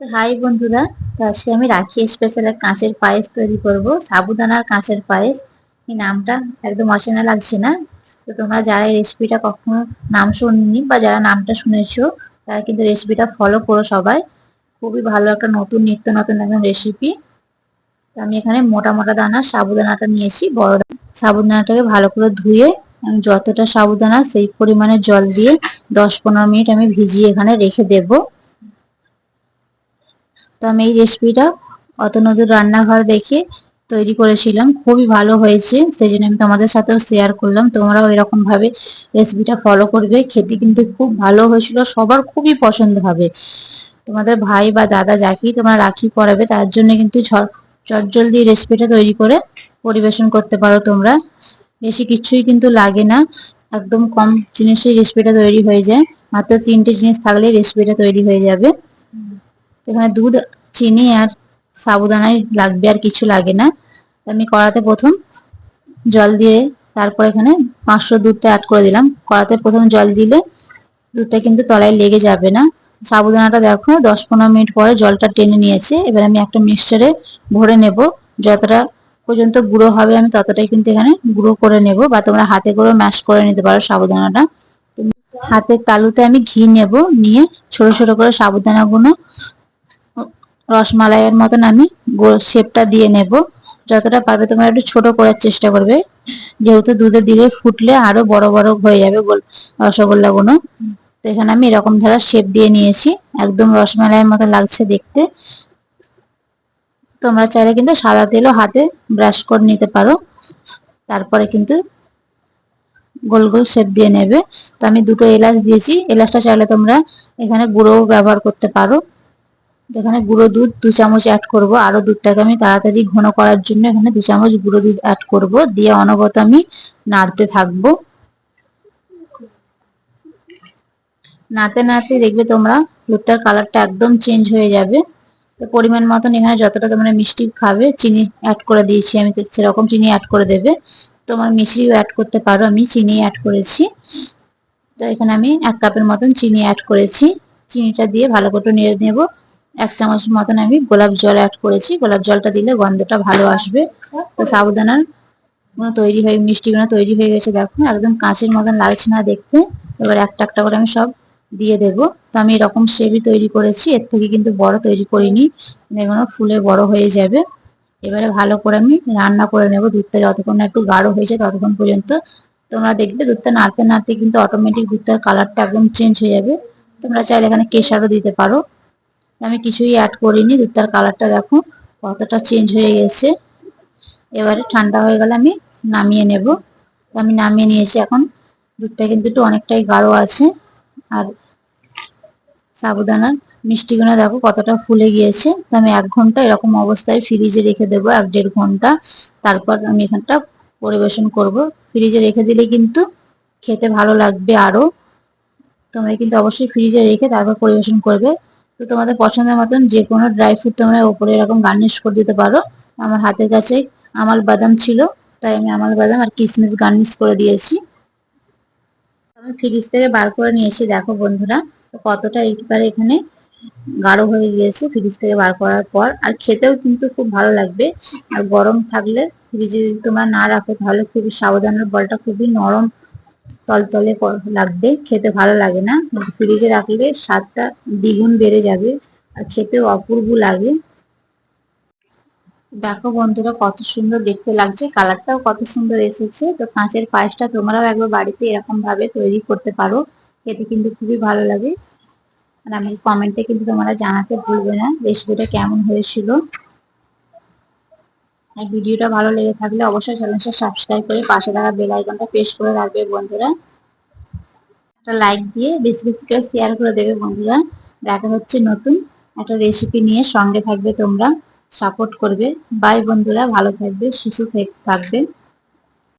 High বন্ধুরা আজকে আমি রাখি স্পেশাল এক কাঁচের পায়েস তৈরি করব, সাবুদানার কাঁচের পায়েস। এই নামটা একদম অচেনা লাগছে না। তো তোমরা যারা এই রেসিপিটা কখনো নাম শুনিনি বা যারা নামটা শুনেছো, তারা কিন্তু রেসিপিটা ফলো করো সবাই। খুবই ভালো একটা নতুন নিত্য নতুন একদম রেসিপি আমি এখানে মোটা মোটা দানা, সাবুদানাটা নিয়েছি, বড় দানা। সাবুদানাটাকে ভালো করে ধুয়ে আমি যতটা সাবুদানা সেই পরিমাণে জল দিয়ে দশ পনেরো মিনিট আমি ভিজিয়ে এখানে রেখে দেবো। তো আমি এই রেসিপিটা অত নদীর রান্নাঘর দেখে তৈরি করেছিলাম। খুবই ভালো হয়েছে সেই জন্য আমি তোমাদের সাথেও শেয়ার করলাম। তোমরাও এরকম ভাবে রেসিপিটা ফলো করবে। খেতে কিন্তু খুব ভালো হয়েছিল, সবার খুবই পছন্দ হবে। তোমাদের ভাই বা দাদা যাকেই তোমরা রাখি করাবে তার জন্য কিন্তু চটজলদি রেসিপিটা তৈরি করে পরিবেশন করতে পারো তোমরা। বেশি কিছুই কিন্তু লাগে না, একদম কম জিনিসেই রেসিপিটা তৈরি হয়ে যায়। মাত্র তিনটে জিনিস থাকলে রেসিপিটা তৈরি হয়ে যাবে। এখানে দুধ, চিনি আর সাবুদানাই লাগবে আর কিছু লাগে না। আমি কড়াতে প্রথম জল দিয়ে তারপর এখানে পাঁচশো দুধটা অ্যাড করে দিলাম। কড়াতে প্রথম জল দিলে দুধটা কিন্তু তলায় লেগে যাবে না। সাবুদানাটা দেখো, দশ পনেরো মিনিট পরে জলটা টেনে নিয়েছে। এবার আমি একটা মিক্সচারে ভরে নেব। যতটা পর্যন্ত গুঁড়ো হবে আমি ততটাই কিন্তু এখানে গুঁড়ো করে নেব বা তোমরা হাতে করে ম্যাশ করে নিতে পারো সাবুদানাটা। হাতের তালুতে আমি ঘি নেব। নিয়ে ছোট ছোট করে সাবুদানাগুলো রসমালাইয়ের মতন আমি গোল শেপটা দিয়ে নেব। যতটা পারবে তোমরা একটু ছোট করার চেষ্টা করবে। যেহেতু দুধে দিলে ফুটলে আরও বড় বড় হয়ে যাবে গোল রসগোল্লাগুলো তো এখানে আমি এরকম ধারা শেপ দিয়ে নিয়েছি। একদম রসমালাইয়ের মতো লাগছে দেখতে। তোমরা চাইলে কিন্তু সাদা তেলও হাতে ব্রাশ করে নিতে পারো। তারপরে কিন্তু গোল গোল শেপ দিয়ে নেবে। তো আমি দুটো এলাচ দিয়েছি। এলাচটা চাইলে তোমরা এখানে গুঁড়ো ব্যবহার করতে পারো। এখানে গুঁড়ো দুধ দু চামচ অ্যাড করব। আরও দুধটাকে আমি তাড়াতাড়ি ঘন করার জন্য এখানে দু চামচ গুঁড়ো দুধ অ্যাড করব। দিয়ে অনবত আমি নাড়তে থাকব। নাড়তে নাড়তে দেখবে তোমরা দুধটার কালারটা একদম চেঞ্জ হয়ে যাবে। তো পরিমাণ মতন এখানে যতটা তোমরা মিষ্টি খাবে, চিনি অ্যাড করে দিয়েছি আমি তো সেরকম চিনি অ্যাড করে দেবে। তোমার মিশ্রিও অ্যাড করতে পারো আমি, চিনি অ্যাড করেছি। তো এখানে আমি এক কাপের মতন চিনি অ্যাড করেছি। চিনিটা দিয়ে ভালো করে নেড়ে নেব। এক চামচ মতন আমি গোলাপ জল অ্যাড করেছি। গোলাপ জলটা দিলে গন্ধটা ভালো আসবে। তো সাবুদানার তৈরি হয়ে মিষ্টিগুলো তৈরি হয়ে গেছে দেখো। একদম কাঁচের মতন লাগছে না দেখতে। এবার একটা একটা করে আমি সব দিয়ে দেব। তো আমি এরকম শেবই তৈরি করেছি। এর থেকে কিন্তু বড় তৈরি করিনি। এগুলো ফুলে বড় হয়ে যাবে। এবারে ভালো করে আমি রান্না করে নেব। দুধটা যতক্ষণ না একটু গাঢ় হয়েছে ততক্ষণ পর্যন্ত। তোমরা দেখবে দুধটা নাড়তে নাড়তে কিন্তু অটোমেটিক দুধটার কালারটা একদম চেঞ্জ হয়ে যাবে। তোমরা চাইলে এখানে কেশারও দিতে পারো। আমি কিছুই অ্যাড করিনি। দুধটার কালারটা দেখো, কতটা চেঞ্জ হয়ে গেছে। এবারে ঠান্ডা হয়ে গেলে আমি নামিয়ে নেব। আমি নামিয়ে নিয়েছি এখন। দুধটা কিন্তু একটু অনেকটাই গাঢ় আছে। আর সাবুদানার মিষ্টিগুলো দেখো, কতটা ফুলে গিয়েছে। তো আমি এক ঘণ্টা এরকম অবস্থায় ফ্রিজে রেখে দেবো, এক দেড় ঘণ্টা। তারপর আমি এখানটা পরিবেশন করব। ফ্রিজে রেখে দিলে কিন্তু খেতে ভালো লাগবে আরও তোমরা কিন্তু অবশ্যই ফ্রিজে রেখে তারপর পরিবেশন করবে। তো তোমাদের পছন্দের মতন যে কোনো ড্রাই ফ্রুট তোমরা ওপরে এরকম গার্নিশ করে দিতে পারো। আমার হাতের কাছে আমাল বাদাম ছিল, তাই আমি আমাল বাদাম আর কিশমিশ গার্নিশ করে দিয়েছি। আমি ফ্রিজ থেকে বার করে নিয়েছি, দেখো বন্ধুরা কতটা এইবারে এখানে গাঢ় হয়ে গিয়েছে ফ্রিজ থেকে বার করার পর। আর খেতেও কিন্তু খুব ভালো লাগবে। আর গরম থাকলে ফ্রিজে যদি তোমরা না রাখো, তাহলে খুবই সাবধানের, বলটা খুবই নরম তলতলে লাগবে। খেতে ভালো লাগে না। ফ্রিজে রাখলে স্বাদটা দ্বিগুণ বেড়ে যাবে আর খেতেও অপূর্ব লাগে। দেখো বন্ধুরা, কত সুন্দর দেখতে লাগছে। কালারটাও কত সুন্দর এসেছে। তো কাঁচের পায়েসটা তোমরাও একবার বাড়িতে এরকম ভাবে তৈরি করতে পারো। খেতে কিন্তু খুবই ভালো লাগে। আর আমি কমেন্টে কিন্তু তোমরা জানাতে ভুলবে না। রেসিপিটা কেমন হয়েছিল। আর ভিডিওটা ভালো লেগে থাকলে অবশ্যই চ্যানেলটা সাবস্ক্রাইব করে পাশে থাকা বেল আইকনটা প্রেস করে রাখবে বন্ধুরা। একটা লাইক দিয়ে বেশি বেশি করে শেয়ার করে দেবে বন্ধুরা। দেখা হচ্ছে নতুন একটা রেসিপি নিয়ে সঙ্গে থাকবে তোমরা। সাপোর্ট করবে। বাই বন্ধুরা, ভালো থাকবে, সুস্থ থাকবে।